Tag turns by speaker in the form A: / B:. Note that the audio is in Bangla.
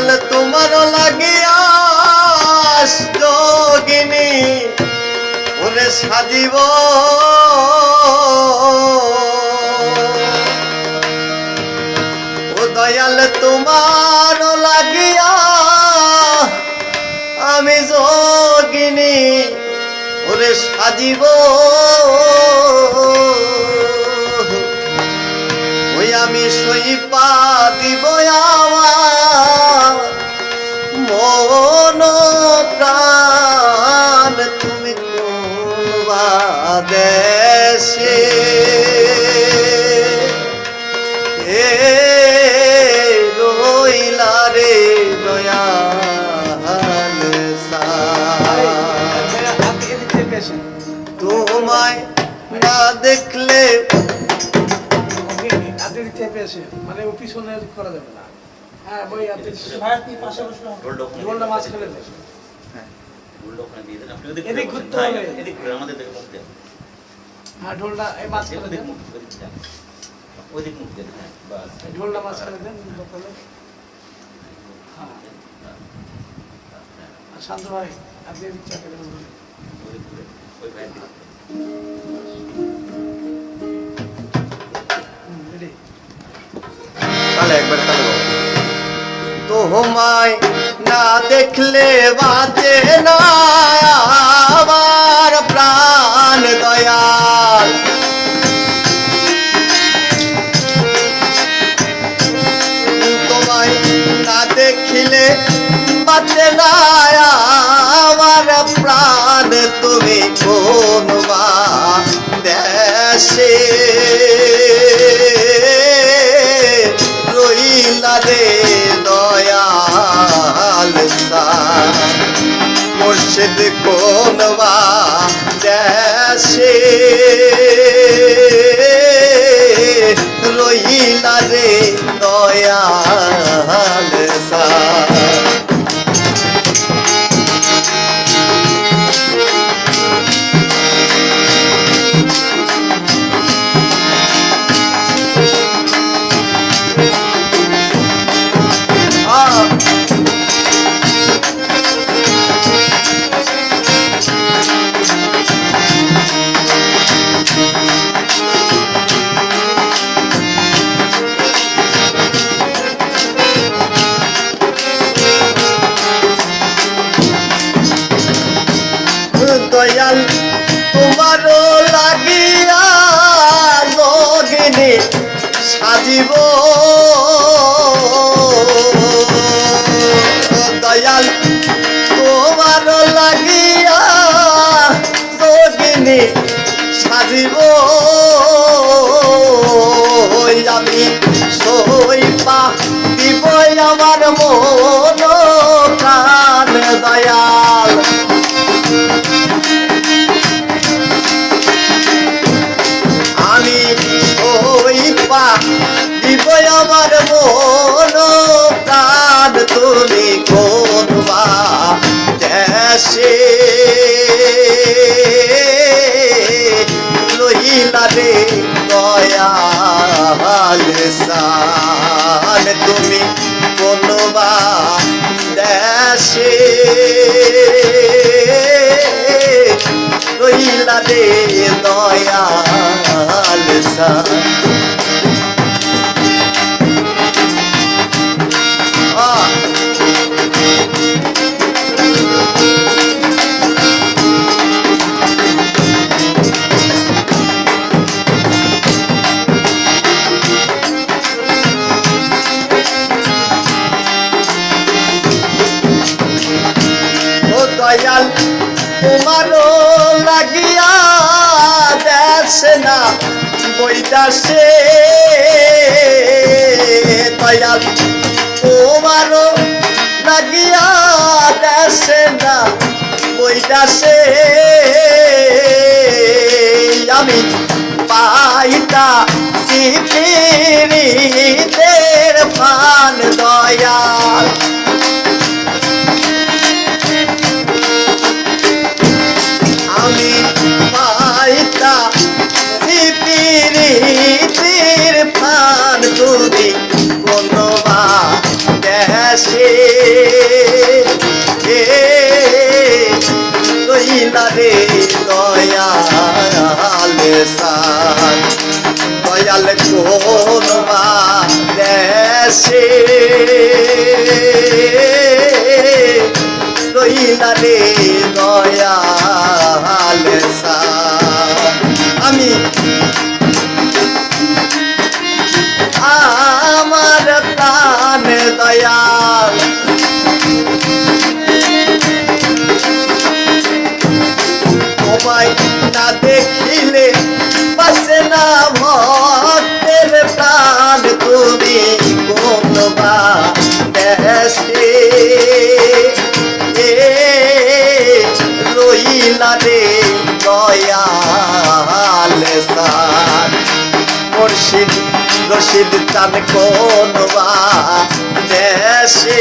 A: দয়াল তোমার লাগিয়া যোগিনী। ওরে সাজিব। ও দয়াল তোমার লাগিয়া আমি যোগিনী। ওরে সাজিব।
B: এদিক
A: তোমায় না দেখলে
B: মানে ও পিছনে করা যাবে না। হ্যাঁ বই আপনি পাশে
C: রোলটা
B: রোলটা
C: ওখানে দিয়ে দেন। আপনি
B: এদিক ঘুরতে হবে।
C: হ্যাঁ, এদিক ঘুরে, আমাদের মুখ দেন।
B: হ্যাঁ ঢোলটা এই মাঝখানে
C: ওদিক
B: দেন।
C: মুখ, ওদিক মুখ দেন, হ্যাঁ, বাস।
B: ঢোলটা মাঝখানে দেন হ্যাঁ। শান্ত ভাই আপনি এদিক
A: তোমায় না দেখলে বাঁচে না আমার প্রাণ দয়াল। তোমায় না দেখিলে বাঁচে না আমার প্রাণ তুমি কোন সাজিব দয়াল তোমারও লাগিয়া লগিনী সাজিব। আমি সইপা দিব আমার মন প্রাণ দয়াল। দয়াল সান তুমি কোনবা দেশে রইলা রে দয়াল সা তোমারও লাগিয়া দেশ না বইতাছে দয়াল তোমারও লাগিয়া দেশ না বইতাছে আমি পাইতা সিপিরিদের ফান দয়াল। তুমি কোনবা দেশ রইলা রে দয়াল সান দয়াল কোন দেশে। রইলা রে দয়াল সান মুর্শিদ রশিদ চান কোন দেশে।